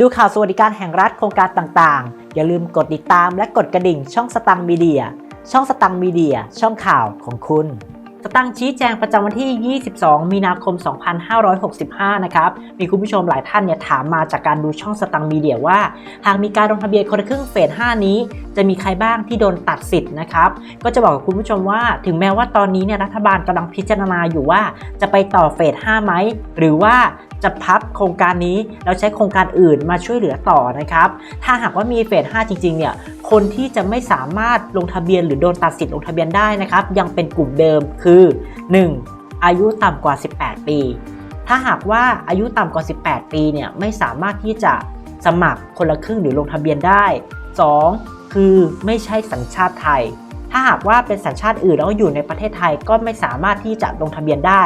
ดูข่าวสวัสดิการแห่งรัฐโครงการต่างๆ อย่าลืมกดติดตามและกดกระดิ่งช่องสตังมีเดีย ช่องสตังมีเดีย ช่องข่าวของคุณ สตังค์ชี้แจงประจำวันที่ 22 มีนาคม 2565 นะครับ มีคุณผู้ชมหลายท่านเนี่ยถามมาจากการดูช่องสตังค์มีเดียว่า หากมีการลงทะเบียนคนละครึ่งเฟส 5 นี้ จะมีใครบ้างที่โดนตัดสิทธิ์นะครับ ก็จะบอกกับคุณผู้ชมว่า ถึงแม้ว่าตอนนี้เนี่ยรัฐบาลกำลังพิจารณาอยู่ว่า จะไปต่อเฟส 5 ไหม หรือว่า จะพับโครงการนี้แล้วใช้โครงการอื่นมาช่วยเหลือต่อนะครับ ถ้าหากว่ามีเฟส 5 จริง ๆ เนี่ย คนที่จะไม่สามารถลงทะเบียนหรือโดนตัดสิทธิ์ลงทะเบียนได้นะครับ ยังเป็นกลุ่มเดิมคือ 1. อายุต่ำกว่า 18 ปี ถ้าหากว่าอายุต่ำกว่า 18 ปี เนี่ย ไม่สามารถที่จะสมัครคนละครึ่งหรือลงทะเบียนได้ 2. คือไม่ใช่สัญชาติไทยถ้าหากว่าเป็นสัญชาติอื่นแล้วอยู่ในประเทศไทยก็ไม่สามารถที่จะลงทะเบียนได้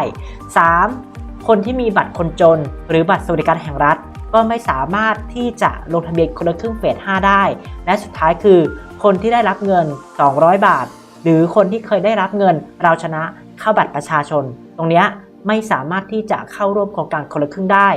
3. คนที่มีบัตรคนจน หรือบัตรสวัสดิการแห่งรัฐ ก็ไม่สามารถที่จะลงทะเบียนคนละครึ่งเฟส 5 ได้ และสุดท้ายคือ คนที่ได้รับเงิน 200 บาท หรือคนที่เคยได้รับเงินเราชนะเข้าบัตรประชาชน ตรงนี้ไม่สามารถที่จะเข้าร่วมโครงการคนละครึ่งได้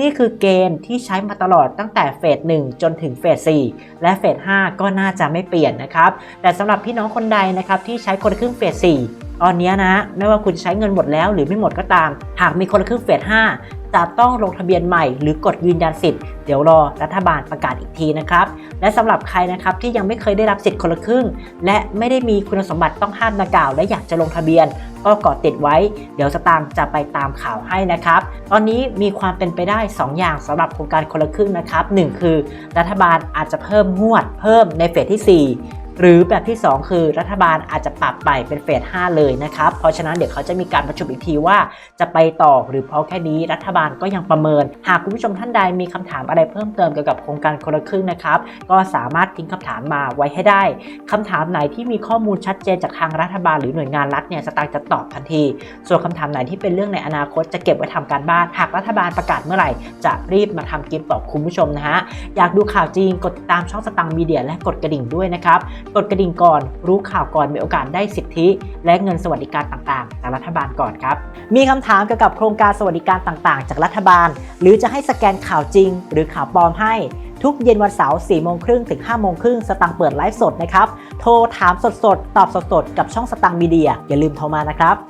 นี่คือเกณฑ์ที่ใช้มาตลอดตั้งแต่เฟส 1 จนถึงเฟส 4 และเฟส 5 ก็น่าจะไม่เปลี่ยนนะครับ แต่สำหรับพี่น้องคนใดนะครับที่ใช้คนละครึ่งเฟส 4 ตอนนี้นะ ไม่ว่าคุณใช้เงินหมดแล้วหรือไม่หมดก็ตาม หากมีคนละครึ่งเฟส5จะต้องลงทะเบียนใหม่หรือกดยืนยันสิทธิ์ เดี๋ยวรอรัฐบาลประกาศอีกทีนะครับ และสำหรับใครนะครับที่ยังไม่เคยได้รับสิทธิ์คนละครึ่ง และไม่ได้มีคุณสมบัติต้องห้ามดังกล่าว และอยากจะลงทะเบียน ก็กดติดไว้ เดี๋ยวสตางค์จะไปตามข่าวให้นะครับ ตอนนี้มีความเป็นไปได้ 2 อย่างสำหรับโครงการคนละครึ่งนะครับ 1 คือ รัฐบาลอาจจะเพิ่มงวด เพิ่มในเฟสที่ 4 หรือแบบที่ 2 คือรัฐบาลอาจจะปรับไปเป็นเฟส 5 เลยนะครับ เพราะฉะนั้นเดี๋ยวเขาจะมีการประชุมอีกทีว่าจะไปต่อหรือพราะแค่นี้รัฐบาลก็ยังประเมิน หากคุณผู้ชมท่านใดมีคำถามอะไรเพิ่มเติมเกี่ยวกับโครงการคนละครึ่งนะครับ ก็สามารถทิ้งคำถามมาไว้ให้ได้คำถามไหนที่มีข้อมูลชัดเจนจากทางรัฐบาลหรือหน่วยงานรัฐเนี่ยสตางค์จะตอบทันที ส่วนคำถามไหนที่เป็นเรื่องในอนาคตจะเก็บไว้ทำการบ้าน หากรัฐบาลประกาศเมื่อไหร่ จะรีบมาทำคลิปตอบคุณผู้ชมนะฮะอยากดูข่าวจริงกดติดตามช่องสตังค์มีเดียและกดกระดิ่งด้วยนะครับกดกระดิ่งก่อน รู้ข่าวก่อนมีโอกาสได้สิทธิ และเงินสวัสดิการต่างๆ จากรัฐบาลก่อนครับ มีคำถามเกี่ยวกับโครงการสวัสดิการต่างๆ จากรัฐบาล หรือจะให้สแกนข่าวจริง หรือข่าวปลอมให้ทุกเย็นวันเสาร์4โมงครึ่งถึง5โมงครึ่งสตังค์เปิดไลฟ์สดนะครับ โทรถามสดๆ ตอบสดๆ กับช่องสตังค์มีเดีย อย่าลืมโทรมานะครับ